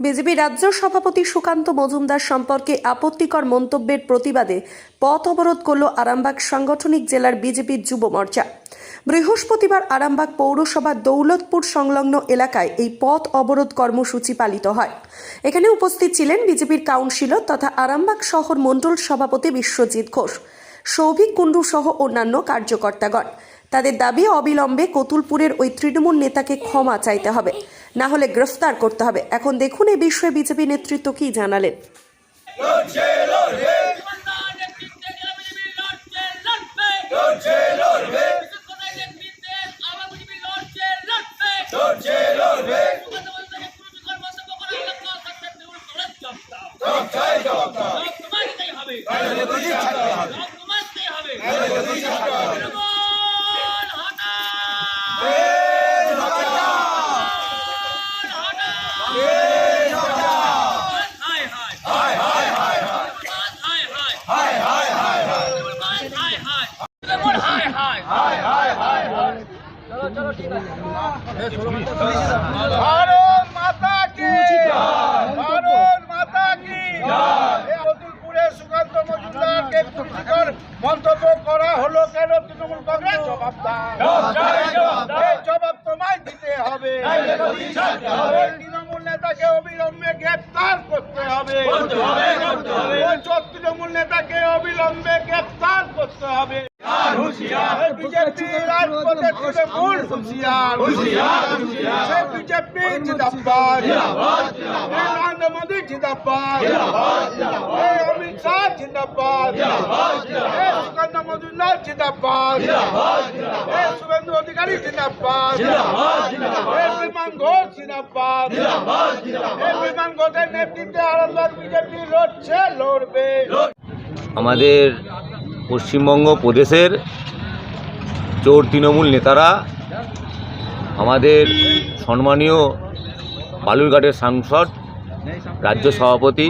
BJP রাজ্য সভাপতি সুকান্ত মজুমদার সম্পর্কে আপত্তিকর মন্তব্যের প্রতিবাদে পথ অবরোধ করল আরামবাগ সাংগঠনিক জেলার বিজেপির যুব মোর্চা। বৃহস্পতিবার আরামবাগ পৌরসভার দৌলতপুর সংলগ্ন এলাকায় এই পথ অবরোধ কর্মসূচি পালিত হয়। এখানে উপস্থিত ছিলেন বিজেপির কাউন্সিলর তথা আরামবাগ শহর মণ্ডল সভাপতি বিশ্বজিৎ ঘোষ, সৌভিক কুণ্ডু সহ অন্যান্য কার্যকর্তাগণ। তাদের দাবি অবিলম্বে কতুলপুরের ওই তৃণমূল নেতাকে ক্ষমা চাইতে হবে। না হলে গ্রেফতার করতে হবে। এখন দেখুন এই বিষয়ে বিজেপি নেতৃত্ব কি জানালেন। ভারত মাতা কি ভারত মাতা কি এই সুকান্ত মজুমদারকে কুরুচিকর মন্তব্য করা হলো কেন তৃণমূল কংগ্রেস জবাব দাও জবাব তোমায় দিতে হবে এই তৃণমূল নেতাকে অবিলম্বে গ্রেপ্তার করতে হবে ওই চোর তৃণমূল নেতাকে অবিলম্বে গ্রেপ্তার করতে হবে বিজেপি রাজপথে তৃণমূল হুঁশিয়ার সেই বিজেপি জিন্দাবাদ। নরেন্দ্র মোদী জিন্দাবাদ। অমিত শাহ জিন্দাবাদ। সুকান্ত মজুমদার জিন্দাবাদ। এই শুভেন্দু অধিকারী জিন্দাবাদ। এই বিমান ঘোষ জিন্দাবাদ। এই বিমান ঘোষের নেতৃত্বে আনন্দ বিজেপি লড়ছে লড়বে। আমাদের পশ্চিমবঙ্গ প্রদেশের চোর তৃণমূল নেতারা আমাদের সম্মানীয় বালুরঘাটের সাংসদ, রাজ্য সভাপতি,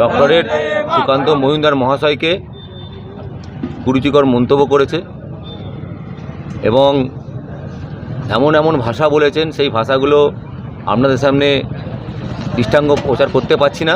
ডক্টরেট সুকান্ত মহিন্দার মহাশয়কে কুরুচিকর মন্তব্য করেছে এবং এমন এমন ভাষা বলেছেন, সেই ভাষাগুলো আপনাদের সামনে দৃষ্টাঙ্গ প্রচার করতে পারছি না।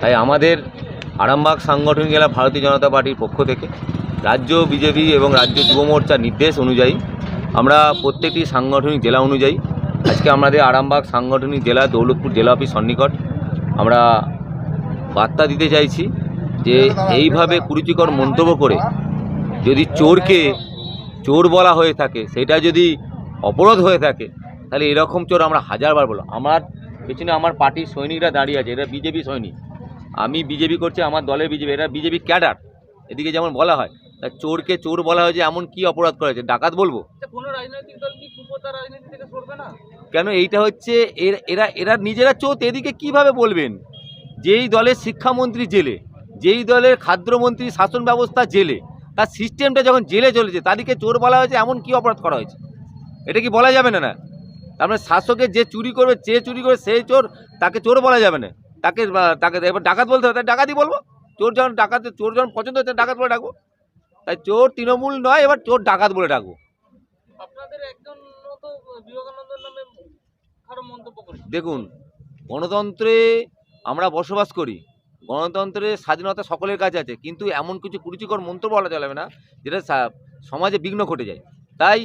তাই আমাদের আরামবাগ সাংগঠনিক জেলা ভারতীয় জনতা পার্টির পক্ষ থেকে রাজ্য বিজেপি এবং রাজ্য যুব মোর্চার নির্দেশ অনুযায়ী আমরা প্রত্যেকটি সাংগঠনিক জেলা অনুযায়ী, আজকে আমাদের আরামবাগ সাংগঠনিক জেলা, দৌলতপুর জেলা অফিস সন্নিকট, আমরা বার্তা দিতে চাইছি যে এইভাবে কুরুচিকর মন্তব্য করে যদি চোরকে চোর বলা হয়ে থাকে, সেটা যদি অপরাধ হয়ে থাকে, তাহলে এরকম চোর আমরা হাজারবার বলো আমার পেছনে আমার পার্টির সৈনিকরা দাঁড়িয়ে আছে, এরা বিজেপি সৈনিক। আমি বিজেপি করছি, আমার দলের বিজেপি, এরা বিজেপি ক্যাডার। এদিকে যেমন বলা হয় চোরকে চোর বলা হয়েছে এমন কি অপরাধ করেছে ডাকাত বলব? কোন না? কেন এইটা হচ্ছে এর- এরা এরা নিজেরা চোর এদিকে কীভাবে বলবেন? যেই দলের শিক্ষামন্ত্রী জেলে যেই দলের খাদ্যমন্ত্রী শাসন ব্যবস্থা জেলে তার সিস্টেমটা যখন জেলে চলেছে তাদেরকে চোর বলা হয়েছে এমন কি অপরাধ করা হয়েছে? এটা কি বলা যাবে না না? তার মানে শাসকের যে চুরি করবে যে চুরি করবে সেই চোর তাকে চোর বলা যাবে না। তাকে তাকে এবার ডাকাত বলতে হবে তাই ডাকাতই বলব? চোর যখন ডাকাত চোর যখন পছন্দ হচ্ছে ডাকাত বলে ডাকবো। তাই চোর তৃণমূল নয় এবার চোর ডাকাত বলে ডাকবো। দেখুন গণতন্ত্রে আমরা বসবাস করি গণতন্ত্রে স্বাধীনতা সকলের কাছে আছে কিন্তু এমন কিছু কুরুচিকর মন্তব্য বলা যাবে না যেটা সমাজে বিঘ্ন ঘটে যায়। তাই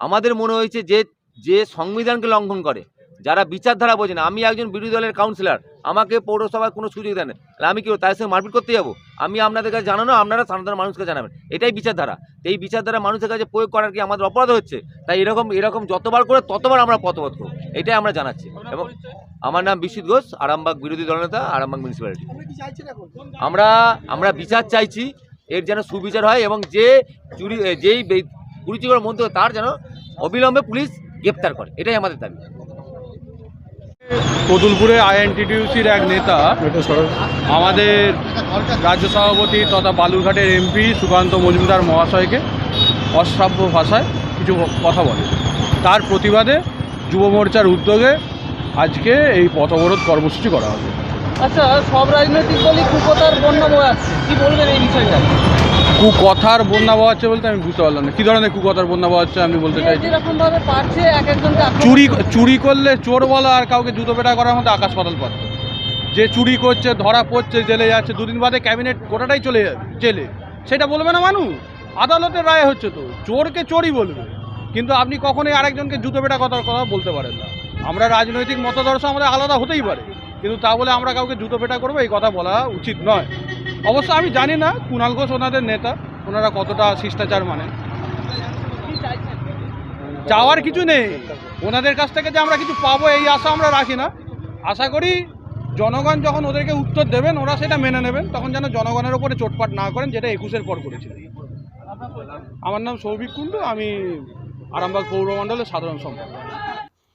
আমাদের মনে হয়েছে যে যে সংবিধানকে লঙ্ঘন করে যারা বিচারধারা বোঝে না আমি একজন বিরোধী দলের কাউন্সিলর আমাকে পৌরসভায় কোনো সুযোগ দেন আমি কি তার সঙ্গে মারপিট করতে যাব? আমি আপনাদের কাছে জানানো আপনারা সাধারণ মানুষকে জানাবেন। এটাই বিচারধারা। এই বিচারধারা মানুষের কাছে প্রয়োগ করার কি আমাদের অপরাধ হচ্ছে? তাই এরকম এরকম যতবার করে ততবার আমরা পথবোধ করব। এটাই আমরা জানাচ্ছি। এবং আমার নাম বিশ্বজিৎ ঘোষ আরামবাগ বিরোধী দলনেতা আরামবাগ মিউনিসিপ্যালিটি আমরা আমরা বিচার চাইছি এর যেন সুবিচার হয় এবং যে চুরি যেই কুরুচিকর মন্তব্য তার যেন অবিলম্বে পুলিশ গ্রেপ্তার করে। এটাই আমাদের দাবি। কতুলপুরে আইএনটিটিউসির এক নেতা আমাদের রাজ্য সভাপতি তথা বালুরঘাটের এমপি সুকান্ত মজুমদার মহাশয়কে অশ্রাব্য ভাষায় কিছু কথা বলে। তার প্রতিবাদে যুব মোর্চার উদ্যোগে আজকে এই পথ অবরোধ কর্মসূচি করা হবে। আচ্ছা সব রাজনৈতিক দলই কুপোতার বন্যা বয়ে আসছে। কি বলবেন এই বিষয়টা কুকথার বন্যা বওয়াচ্ছে বলতে আমি বুঝতে পারলাম না। কী ধরনের কুকথার বন্যা বওয়াচ্ছে আমি বলতে পারছে এক একজনকে চুরি চুরি করলে চোর বলা আর কাউকে জুতো পেটা করার মধ্যে আকাশ পাতাল পারত যে চুরি করছে ধরা পড়ছে জেলে যাচ্ছে দুদিন বাদে ক্যাবিনেট গোটাটাই চলে যাবে জেলে। সেটা বলবে না মানুষ? আদালতের রায় হচ্ছে তো। চোরকে চোরই বলবে। কিন্তু আপনি কখনোই আরেকজনকে জুতো পেটা কথার কথা বলতে পারেন না। আমরা রাজনৈতিক মতাদর্শ আমাদের আলাদা হতেই পারে। কিন্তু তা বলে আমরা কাউকে জুতো পেটা করব এই কথা বলা উচিত নয়। অবশ্য আমি জানি না কুণাল ঘোষ ওনাদের নেতা, ওনারা কতটা শিষ্টাচার মানে। চাওয়ার কিছু নেই। ওনাদের কাছ থেকে যে আমরা কিছু পাবো, এই আশা আমরা রাখি না। আশা করি জনগণ যখন ওদেরকে উত্তর দেবেন, ওরা সেটা মেনে নেবেন, তখন যেন জনগণের ওপরে চোটপাট না করেন, যেটা একুশের পর করেছিলেন আমার নাম সৌভিক কুণ্ডু, আমি আরামবাগ পৌরমণ্ডলের সাধারণ সম্পাদক।